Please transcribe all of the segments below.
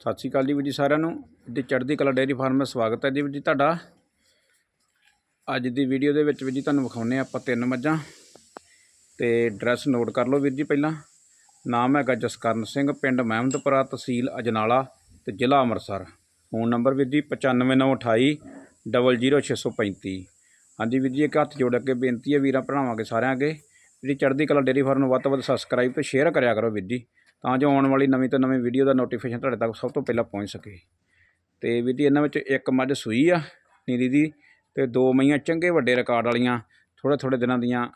ਸਤਿ ਸ਼੍ਰੀ ਅਕਾਲ ਜੀ ਵੀਰ ਜੀ ਸਾਰਿਆਂ ਨੂੰ। ਤੇ ਚੜ੍ਹਦੀ ਕਲਾ ਡੇਅਰੀ ਫਾਰਮ ਵਿੱਚ ਸਵਾਗਤ ਹੈ ਜੀ ਵੀਰ ਜੀ ਤੁਹਾਡਾ। ਅੱਜ ਦੀ ਵੀਡੀਓ ਦੇ ਵਿੱਚ ਵੀਰ ਜੀ ਤੁਹਾਨੂੰ ਵਿਖਾਉਨੇ ਆਪਾਂ ਤਿੰਨ ਮੱਝਾਂ। ਤੇ ਐਡਰੈਸ ਨੋਟ ਕਰ ਲਓ ਵੀਰ ਜੀ ਪਹਿਲਾਂ। ਨਾਮ ਹੈਗਾ ਜਸਕਰਨ ਸਿੰਘ, ਪਿੰਡ ਮਹਿਮਦਪੁਰਾ, ਤਹਿਸੀਲ ਅਜਨਾਲਾ ਤੇ ਜ਼ਿਲ੍ਹਾ ਅੰਮ੍ਰਿਤਸਰ। ਫੋਨ ਨੰਬਰ ਵੀਰ ਜੀ 95928 00635 ਹਾਂਜੀ ਵੀਰ ਜੀ, ਇੱਕ ਹੱਥ ਜੋੜ ਕੇ ਬੇਨਤੀ ਹੈ ਵੀਰਾਂ ਭਰਾਵਾਂ ਕੇ ਸਾਰਿਆਂ ਅੱਗੇ। ਜਿਹੜੀ ਚੜ੍ਹਦੀ ਕਲਾ ਡੇਅਰੀ ਫਾਰਮ ਨੂੰ ਵੱਧ ਤੋਂ ਵੱਧ ਸਬਸਕ੍ਰਾਈਬ ਤੇ ਸ਼ੇਅਰ ਕਰਿਆ ਕਰੋ ਵੀਰ ਜੀ। ਤਾਂ ਜੋ ਆਉਣ ਵਾਲੀ ਨਵੀਂ ਤੋਂ ਨਵੀਂ ਵੀਡੀਓ ਦਾ ਨੋਟੀਫਿਕੇਸ਼ਨ ਤੁਹਾਡੇ ਤੱਕ ਸਭ ਤੋਂ ਪਹਿਲਾਂ ਪਹੁੰਚ ਸਕੇ। ਤੇ ਵੀਰ ਜੀ, ਇਹਨਾਂ ਵਿੱਚ ਇੱਕ ਮੱਝ ਸੂਈ ਆ, ਨੀਰੀ ਦੀ, ਤੇ ਦੋ ਮਈਆਂ ਚੰਗੇ ਵੱਡੇ ਰਿਕਾਰਡ ਵਾਲੀਆਂ ਥੋੜੇ ਥੋੜੇ ਦਿਨਾਂ ਦੀਆਂ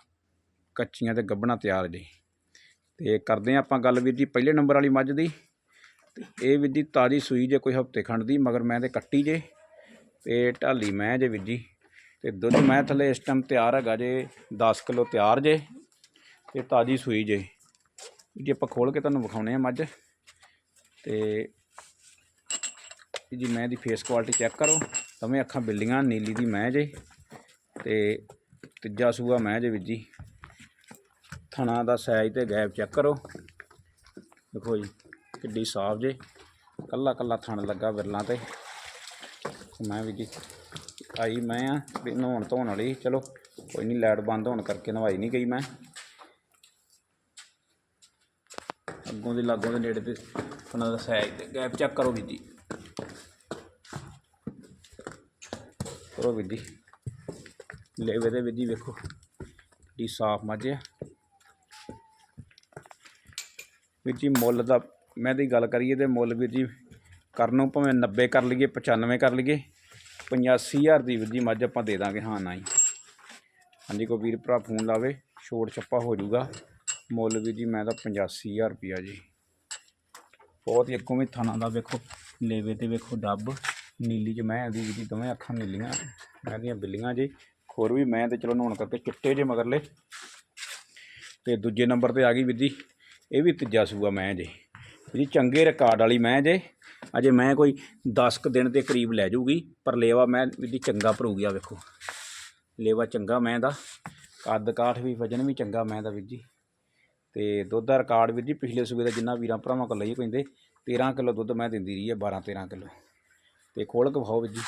ਕੱਚੀਆਂ ਤੇ ਗੱਭਣਾ ਤਿਆਰ ਜੀ। ਤੇ ਕਰਦੇ ਹਾਂ ਆਪਾਂ ਗੱਲ ਵੀਰ ਜੀ ਪਹਿਲੇ ਨੰਬਰ ਵਾਲੀ ਮੱਝ ਦੀ। ਤੇ ਇਹ ਵੀਰ ਜੀ ਤਾਜ਼ੀ ਸੂਈ ਜੇ ਕੋਈ ਹਫ਼ਤੇ ਖੰਡ ਦੀ, ਮਗਰ ਮੈਂ ਤੇ ਕੱਟੀ ਜੇ, ਤੇ ਢਾਲੀ ਮੈਂ ਜੇ ਵੀਰ ਜੀ। ਤੇ ਦੁੱਧ ਮੈਂ ਥੱਲੇ ਇਸ ਟਾਈਮ ਤਿਆਰ ਹੈਗਾ ਜੇ 10 ਕਿਲੋ ਤਿਆਰ ਜੇ, ਤੇ ਤਾਜ਼ੀ ਸੂਈ ਜੇ। ਜੀ ਆਪਾਂ ਖੋਲ ਕੇ ਤੁਹਾਨੂੰ ਵਿਖਾਉਣੇ ਆ ਮੱਝ। ਤੇ ਜੀ ਮੈਂ ਦੀ ਫੇਸ ਕੁਆਲਿਟੀ ਚੈੱਕ ਕਰੋ। ਤਵੇਂ ਅੱਖਾਂ ਬਿੱਲੀਆਂ, ਨੀਲੀ ਦੀ ਮੈਂ ਜੇ। ਤੇ ਤੀਜਾ ਸੂਆ ਮੈਂ ਜੇ ਵੀਰ ਜੀ। ਥਣਾ ਦਾ ਸਾਈਜ਼ ਤੇ ਗੈਪ ਚੈੱਕ ਕਰੋ। ਦੇਖੋ ਜੀ, ਕਿੱਡੀ ਸਾਫ਼ ਜੇ। ਕੱਲਾ ਕੱਲਾ ਥਣ ਲੱਗਾ ਵਿਰਲਾਂ ਤੇ। ਮੈਂ ਵੀ ਜੀ ਆਈ ਮੈਂ ਆ ਵੀ ਨਹਾਉਣ ਧੋਣ ਵਾਲੀ। ਚਲੋ, ਕੋਈ ਨਹੀਂ ਲਾਈਟ ਬੰਦ ਹੋਣ ਕਰਕੇ ਨਵਾਈ ਨਹੀਂ ਗਈ ਮੈਂ। ਅੱਗੋਂ ਦੇ ਲਾਗੋਂ ਦੇ ਨੇੜੇ ਤੇ ਉਹਨਾਂ ਦਾ ਸਾਈਜ਼ ਤੇ ਗੈਪ ਚੈੱਕ ਕਰੋ ਵੀਰ ਜੀ ਕਰੋ ਵੀਰ ਜੀ ਲੇਵੇ ਦੇ ਵੀਰ ਜੀ ਵੇਖੋ ਦੀ ਸਾਫ਼ ਮੱਝ ਆ। ਵੀਰ ਜੀ ਮੁੱਲ ਦਾ, ਮੈਂ ਦੀ ਗੱਲ ਕਰੀਏ ਤੇ ਮੁੱਲ ਵੀਰ ਜੀ ਕਰਨ ਭਾਵੇਂ 90 ਕਰ ਲਈਏ 95 ਕਰ ਲਈਏ 85000 ਦੀ ਵੀਰ ਜੀ ਮੱਝ ਆਪਾਂ ਦੇ ਦਾਂਗੇ। ਹਾਂ ਨਾ ਹੀ ਹਾਂਜੀ, ਕੋਈ ਵੀਰ ਭਰਾ ਫੋਨ ਲਾਵੇ ਛੋਟ ਛੱਪਾ ਹੋ ਜਾਊਗਾ। ਮੁੱਲ ਵੀਰ ਜੀ ਮੈਂ ਤਾਂ 85000 ਰੁਪਿਆ ਜੀ। ਬਹੁਤ ਹੀ ਅੱਗੋਂ ਵੀ ਥਾਣਾ ਦਾ ਵੇਖੋ, ਲੇਵੇ ਤੇ ਵੇਖੋ ਡੱਬ, ਨੀਲੀ ਚ ਮੈਂ ਦੀ ਵੀਰ ਜੀ ਦੋਵੇਂ ਅੱਖਾਂ ਨੀਲੀਆਂ, ਮੈਂ ਦੀਆਂ ਬਿੱਲੀਆਂ ਜੀ। ਖੋਰ ਵੀ ਮੈਂ ਤੇ ਚਲੋ ਨਹਾਉਣ ਕਰਕੇ ਚਿੱਟੇ ਜੇ ਮਗਰਲੇ। ਤੇ ਦੂਜੇ ਨੰਬਰ ਤੇ ਆ ਗਈ ਵੀਰ ਜੀ, ਇਹ ਵੀ ਤੀਜਾ ਸੂਆ ਮੈਂ ਜੇ। ਜੀ, ਚੰਗੇ ਰਿਕਾਰਡ ਵਾਲੀ ਮੈਂ ਜੇ। ਅਜੇ ਮੈਂ ਕੋਈ 10 ਕੁ ਦਿਨ ਦੇ ਕਰੀਬ ਲੈ ਜਾਊਗੀ ਪਰ ਲੇਵਾ ਮੈਂ ਵੀ ਜੀ ਚੰਗਾ ਭਰੂਗੀ ਆ ਵੇਖੋ। ਲੇਵਾ ਚੰਗਾ ਮੈਂ ਦਾ ਕੱਦ ਕਾਠ ਵੀ ਵਜਨ ਵੀ ਚੰਗਾ ਮੈਂ ਦਾ ਵੀਰ ਜੀ। ਤੇ ਦੁੱਧ ਦਾ ਰਿਕਾਰਡ ਵੀਰ ਜੀ ਪਿਛਲੇ ਸੂਬੇ ਦਾ ਜਿੰਨਾ ਵੀਰਾਂ ਭਰਾਵਾਂ ਕੋਲ ਲਈ ਪੈਂਦੇ 13 ਕਿਲੋ ਦੁੱਧ ਮੈਂ ਦਿੰਦੀ ਰਹੀ ਹੈ 12 13 ਕਿਲੋ। ਤੇ ਖੋਲ ਕਵਾਓ ਵੀਰ ਜੀ।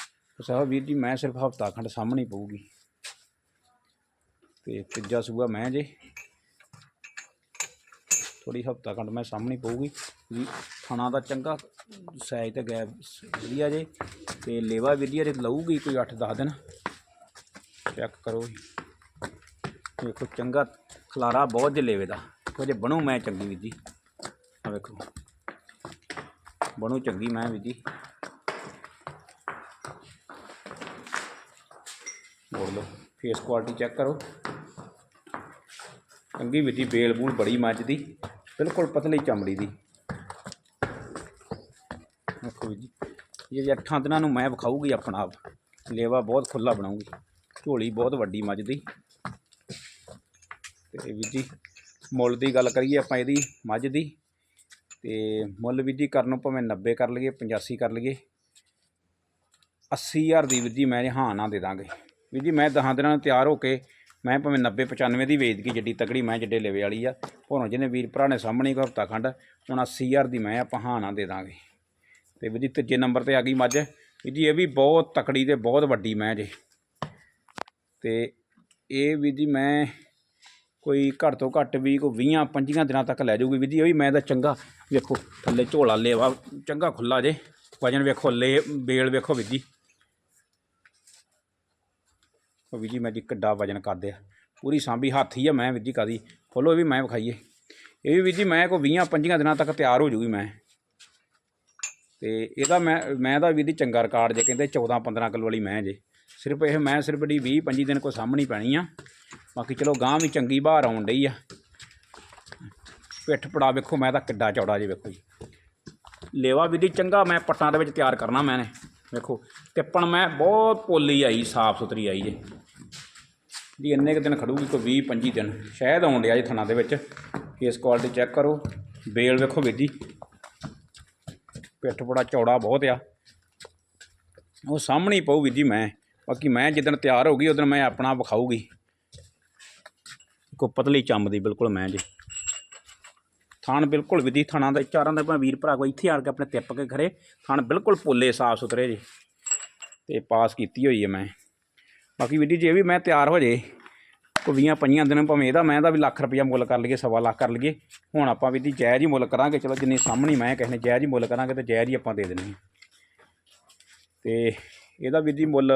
ਸਾਹਿਬ ਵੀਰ ਜੀ, ਮੈਂ ਸਿਰਫ ਹਫਤਾ ਖੰਡ ਸਾਹਮਣੇ ਪਊਗੀ। ਤੇ ਤੀਜਾ ਸੂਆ ਮੈਂ ਜੇ। ਥੋੜੀ ਹਫਤਾ ਖੰਡ ਮੈਂ ਸਾਹਮਣੇ ਪਊਗੀ। ਜੀ ਥਣਾ ਦਾ ਚੰਗਾ ਸਾਈਜ਼ ਤੇ ਗੈਪ ਵਧੀਆ ਜੇ। ਤੇ ਲੇਵਾ ਵਧੀਆ ਜੇ ਲਊਗੀ ਕੋਈ 8-10 ਦਿਨ। ਚੈੱਕ ਕਰੋ ਜੀ। ਵੇਖੋ ਚੰਗਾ ਖਲਾਰਾ ਬਹੁਤ ਜੇ ਲੇਵੇ ਦਾ। ਦੇਖੋ ਜੇ ਬਣੂ ਮੈਂ ਚੰਗੀ ਵੀਰ ਜੀ। ਆ ਵੇਖੋ। ਬਣੂ ਚੰਗੀ ਮੈਂ ਵੀਰ ਜੀ। ਮੋੜ ਫੇਸ ਕੁਆਲਿਟੀ ਚੈੱਕ ਕਰੋ। ਚੰਗੀ ਵੀਰ ਜੀ, ਬੇਲ ਬੂਲ ਬੜੀ ਮੱਝ ਦੀ ਬਿਲਕੁਲ ਪਤਲੀ ਚਮੜੀ ਦੀ। ਵੇਖੋ ਵੀਰ ਜੀ, ਇਹ ਅੱਠਾਂ ਦਿਨਾਂ ਨੂੰ ਮੈਂ ਵਿਖਾਊਗੀ ਆਪਣਾ ਆਪ, ਲੇਵਾ ਬਹੁਤ ਖੁੱਲਾ ਬਣਾਉਂਗੀ ਝੋਲੀ ਬਹੁਤ ਵੱਡੀ ਮੱਝ ਦੀ ਤੇ ਵੀਰ ਜੀ ਮੁੱਲ ਦੀ ਗੱਲ ਕਰੀਏ ਆਪਾਂ ਇਹਦੀ, ਮੱਝ ਦੀ, ਤੇ ਮੁੱਲ ਵੀਰ ਜੀ ਕਰਨ ਨੂੰ ਭਾਵੇਂ 90 ਕਰ ਲਈਏ 85 ਕਰ ਲਈਏ 80000 ਦੀ ਵੀਰ ਜੀ ਮੈਂ ਹਾਂ ਨਾ ਦੇ ਦਾਂਗੇ। ਵੀਰ ਜੀ ਮੈਂ ਦਹਾਂ ਦਿਨਾਂ ਨੂੰ ਤਿਆਰ ਹੋ ਕੇ ਮੈਂ ਭਾਵੇਂ 90 95 ਦੀ ਵੇਚ ਗਈ ਜੱਡੀ ਤਕੜੀ, ਮੈਂ ਜੱਡੇ ਲੇਵੇ ਵਾਲੀ ਆ ਭੋਰੋਂ ਜਿਹਨੇ ਵੀਰ ਭਰਾ ਨੇ ਸਾਹਮਣੇ ਕੋ ਹਫਤਾ ਖੰਡ, ਹੁਣ 80000 ਦੀ ਮੈਂ ਆਪਾਂ ਹਾਂ ਨਾ ਦੇ ਦਾਂਗੇ। ਤੇ ਵੀਰ ਜੀ ਤੀਜੇ ਨੰਬਰ ਤੇ ਆ ਗਈ ਮੱਝ। ਵੀਰ ਜੀ ਇਹ ਵੀ ਬਹੁਤ ਤਕੜੀ ਤੇ ਬਹੁਤ ਵੱਡੀ ਮੈਂ ਜੇ। ਤੇ ਇਹ ਵੀਰ ਜੀ ਮੈਂ ਕੋਈ ਘੱਟ ਤੋਂ ਘੱਟ ਵੀ ਕੋਈ 20 25 ਦਿਨਾਂ ਤੱਕ ਲੈ ਜਾਊਗੀ ਵੀਰ ਜੀ ਇਹ ਵੀ ਮੈਂ ਤਾਂ ਚੰਗਾ ਵੇਖੋ, ਥੱਲੇ ਝੋਲਾ ਲੇਵਾ, ਚੰਗਾ ਖੁੱਲਾ ਜੇ, ਵਜਨ ਵੇਖੋ ਲੇ ਬੇਲ ਵੇਖੋ ਵੀਰ ਜੀ ਉਹ ਵੀਰ ਜੀ ਮੈਂ ਜੀ ਕਿੱਡਾ ਵਜਨ ਕਰਦੇ ਆ ਪੂਰੀ ਸਾਂਭੀ ਹੱਥ ਹੀ ਆ ਮੈਂ ਵੀਰ ਜੀ ਕਾਦੀ ਖੋਲੋ ਇਹ ਵੀ ਮੈਂ ਵਿਖਾਈਏ। ਇਹ ਵੀ ਵੀਰ ਜੀ ਮੈਂ ਕੋਈ 20 25 ਦਿਨਾਂ ਤੱਕ ਤਿਆਰ ਹੋ ਜੂਗੀ ਮੈਂ। ਤੇ ਇਹਦਾ ਮੈਂ ਮੈਂ ਦਾ ਵੀਰ ਜੀ ਚੰਗਾ ਰਿਕਾਰਡ ਜੇ ਕਹਿੰਦੇ 14 15 ਕਿਲੋ ਵਾਲੀ ਮੈਂ ਜੇ। ਸਿਰਫ ਇਹ ਮੈਂ ਸਿਰਫ ਦੀ 20 25 ਦਿਨ ਕੋ ਸਾਹਮਣੀ ਪੈਣੀ ਆ। ਬਾਕੀ ਚਲੋ ਗਾਂ ਵੀ ਚੰਗੀ ਬਾਹਰ ਆਉਣ ਡਈ ਆ। ਪਿੱਠ ਪੜਾ ਵੇਖੋ, ਮੈਂ ਤਾਂ ਕਿੱਡਾ ਚੌੜਾ ਜੇ ਵੇਖੋ ਜੀ। ਲੇਵਾ ਵੀ ਦੀ ਚੰਗਾ ਮੈਂ ਪੱਟਾਂ ਦੇ ਵਿੱਚ ਤਿਆਰ ਕਰਨਾ ਮੈਨੇ, ਵੇਖੋ। ਟਿੱਪਣ ਮੈਂ ਬਹੁਤ ਪੋਲੀ ਆਈ, ਸਾਫ਼ ਸੁਥਰੀ ਆਈ ਜੇ। ਜੀ ਇੰਨੇ ਕੁ ਦਿਨ ਖੜੂਗੀ ਕੋਈ 20 25 ਦਿਨ। ਸ਼ਾਇਦ ਆਉਣ ਡਿਆ ਜੀ ਥਣਾ ਦੇ ਵਿੱਚ। ਇਸ ਕੁਆਲਿਟੀ ਚੈੱਕ ਕਰੋ। ਬੇਲ ਵੇਖੋ ਵੀਰ ਜੀ ਪਿੱਠ ਬੜਾ ਚੌੜਾ ਬਹੁਤ ਆ। ਉਹ ਸਾਹਮਣੇ ਪਊ ਵੀਰ ਜੀ ਮੈਂ। ਬਾਕੀ ਮੈਂ ਜਿੱਦਣ ਤਿਆਰ ਹੋ ਗਈ, ਉਦੋਂ ਮੈਂ ਆਪਣਾ ਵਿਖਾਊਗੀ। ਕੋ ਪਤਲੀ ਚੰਮ ਦੀ ਬਿਲਕੁਲ ਮੈਂ ਜੀ। ਥਾਣ ਬਿਲਕੁਲ ਵਿਧੀ ਥਾਣਾ ਦਾ, ਚਾਰਾਂ ਦਾ ਭਾਵੇਂ ਵੀਰ ਭਰਾ ਕੋਈ ਇੱਥੇ ਆ ਕੇ ਆਪਣੇ ਤਿੱਪ ਕੇ ਖੜੇ ਥਾਣ ਬਿਲਕੁਲ ਪੋਲੇ, ਸਾਫ਼ ਸੁਥਰੇ ਜੀ। ਤੇ ਪਾਸ ਕੀਤੀ ਹੋਈ ਹੈ ਮੈਂ। ਬਾਕੀ ਵੀਡੀ ਜੇ ਵੀ ਮੈਂ ਤਿਆਰ ਹੋ ਜੇ, ਕੋਈ ਵੀਹਾਂ, ਪਈਆਂ ਦਿਨ ਭਾਵੇਂ ਇਹਦਾ, ਮੈਂ ਦਾ ਵੀ ਲੱਖ ਰੁਪਇਆ ਮੁੱਲ ਕਰ ਲਈਏ, ਸਵਾ ਲੱਖ ਕਰ ਲਈਏ। ਹੁਣ ਆਪਾਂ ਵੀ ਦੀ ਜਾਇਜ਼ ਹੀ ਮੁੱਲ ਕਰਾਂਗੇ, ਚਲੋ ਜਿੰਨੀ ਸਾਹਮਣੀ ਮੈਂ ਕਿਸੇ ਨੇ ਜਾਇਜ਼ ਹੀ ਮੁੱਲ ਕਰਾਂਗੇ ਤੇ ਜਾਇਜ਼ ਹੀ ਆਪਾਂ ਦੇ ਦੇਣੀ ਹੈ। ਤੇ ਇਹਦਾ ਵੀ ਦੀ ਮੁੱਲ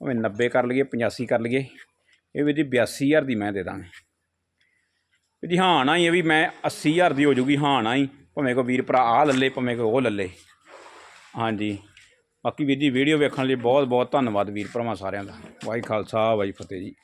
ਭਾਵੇਂ 90 ਕਰ ਲਈਏ 85 ਕਰ ਲਈਏ, ਇਹ ਵੀ ਦੀ 82000 ਦੀ ਮੈਂ ਦੇ ਦਾਂਗੇ। ਵੀ ਜੀ ਹਾਂ ਨਾ ਹੀ ਇਹ ਵੀ ਮੈਂ 80000 ਦੀ ਹੋ ਜੂਗੀ, ਹਾਂ ਨਾ ਹੀ। ਭਾਵੇਂ ਕੋ ਵੀਰ ਭਰਾ ਆ ਲੱਲੇ ਭਾਵੇਂ ਕੋ ਉਹ ਲੱਲੇ ਹਾਂਜੀ। ਬਾਕੀ ਵੀਰ ਜੀ ਵੀਡੀਓ ਵੇਖਣ ਲਈ ਬਹੁਤ ਬਹੁਤ ਧੰਨਵਾਦ ਵੀਰ ਭਰਾਵਾਂ ਸਾਰਿਆਂ ਦਾ। ਵਾਹਿ ਖਾਲਸਾ, ਵਾਹਿ ਫਤਿਹ ਜੀ।